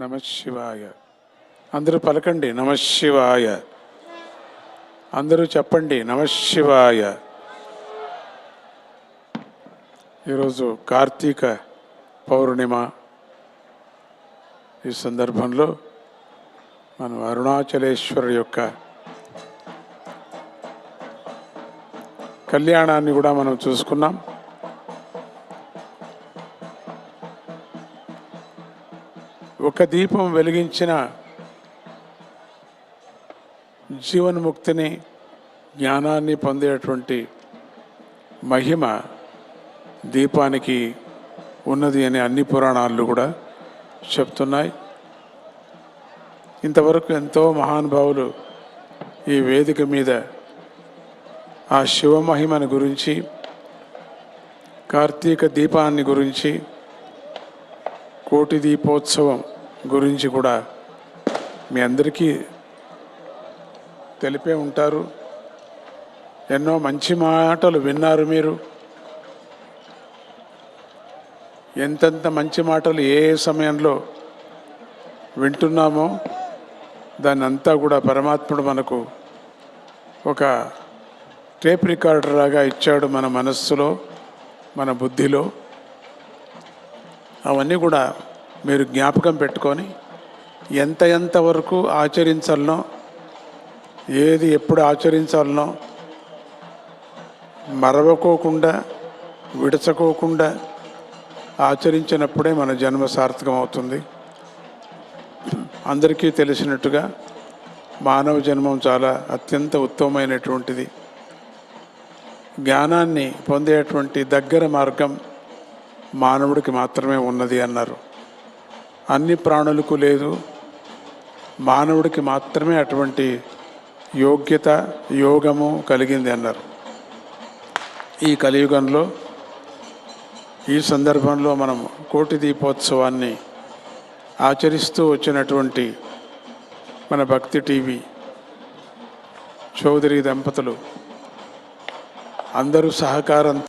నమ శివాయ. అందరూ పలకండి నమ శివాయ. అందరూ చెప్పండి నమ శివాయ. ఈరోజు కార్తీక పౌర్ణిమ. ఈ సందర్భంలో మనం అరుణాచలేశ్వరు యొక్క కళ్యాణాన్ని కూడా మనం చూసుకున్నాం. ఒక దీపం వెలిగించిన జీవన్ముక్తిని జ్ఞానాన్ని పొందేటువంటి మహిమ దీపానికి ఉన్నది అని అన్ని పురాణాలు కూడా చెప్తున్నాయి. ఇంతవరకు ఎంతో మహానుభావులు ఈ వేదిక మీద ఆ శివమహిమను గురించి కార్తీక దీపాన్ని గురించి కోటి దీపోత్సవం గురించి కూడా మీ అందరికీ తెలిపే ఉంటారు. ఎన్నో మంచి మాటలు విన్నారు మీరు. ఎంతెంత మంచి మాటలు ఏ సమయంలో వింటున్నామో దాన్ని అంతా కూడా పరమాత్ముడు మనకు ఒక టేప్ రికార్డర్ లాగా ఇచ్చాడు మన మనస్సులో మన బుద్ధిలో. అవన్నీ కూడా మీరు జ్ఞాపకం పెట్టుకొని ఎంత ఎంత వరకు ఆచరించాలనో ఏది ఎప్పుడు ఆచరించాలనో మరవకోకుండా విడచకోకుండా ఆచరించినప్పుడే మన జన్మ సార్థకం అవుతుంది అందరికీ తెలిసినట్టుగా మానవ జన్మం చాలా అత్యంత ఉత్తమమైనటువంటిది. జ్ఞానాన్ని పొందేటువంటి దగ్గర మార్గం మానవుడికి మాత్రమే ఉన్నది అన్నారు. అన్ని ప్రాణులకు లేదు. మానవుడికి మాత్రమే అటువంటి యోగ్యత యోగము కలిగింది అన్నారు. ఈ కలియుగంలో ఈ సందర్భంలో మనం కోటి దీపోత్సవాన్ని ఆచరిస్తూ వచ్చినటువంటి మన భక్తి టీవీ చౌదరి దంపతులు అందరూ సహకారం